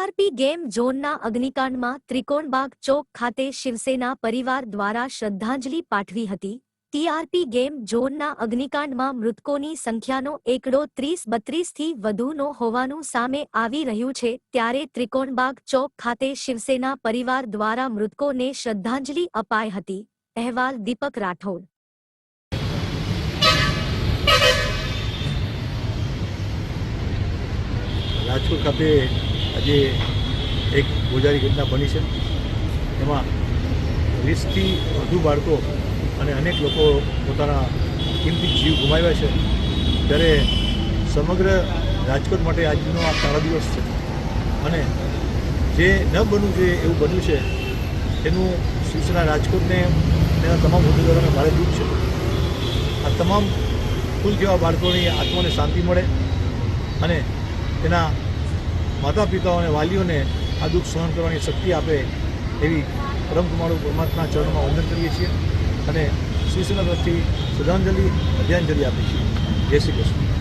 TRP game ઝોનના અગ્નિકાંડમાં ત્રિકોણબાગ ચોક ખાતે શિવસેના પરિવાર દ્વારા શ્રદ્ધાંજલિ પાઠવી હતી. ટીઆરપી ગેમ ઝોનના અગ્નિકાંડમાં મૃતકોની સંખ્યાનો એકડો ત્રીસ બત્રીસથી વધુનો હોવાનું સામે આવી રહ્યું છે, ત્યારે ત્રિકોણબાગ ચોક ખાતે શિવસેના પરિવાર દ્વારા મૃતકોને શ્રદ્ધાંજલિ અપાઈ હતી. અહેવાલ દીપક રાઠોડ. રાજકોટ ખાતે આજે એક ગોજારી ઘટના બની છે. એમાં વીસથી વધુ બાળકો અને અનેક લોકો પોતાના કિંમતી જીવ ગુમાવ્યા છે. ત્યારે સમગ્ર રાજકોટ માટે આજનો આ સારા દિવસ છે. અને જે ન બનવું જોઈએ એવું બન્યું છે એનું શિવસેના રાજકોટને તેના તમામ હોદ્દેદારોને ભારે દુઃખ છે. આ તમામ કુલ જેવા બાળકોની આત્માને શાંતિ મળે અને તેના માતા પિતાઓ અને વાલીઓને આ દુઃખ સહન કરવાની શક્તિ આપે એવી પરમકુમારું પરમાત્મા ચરણોમાં વંદન કરીએ છીએ અને શિવસેના તરફથી શ્રદ્ધાંજલિ અધ્યાંજલિ આપીએ છીએ. જય શ્રી કૃષ્ણ.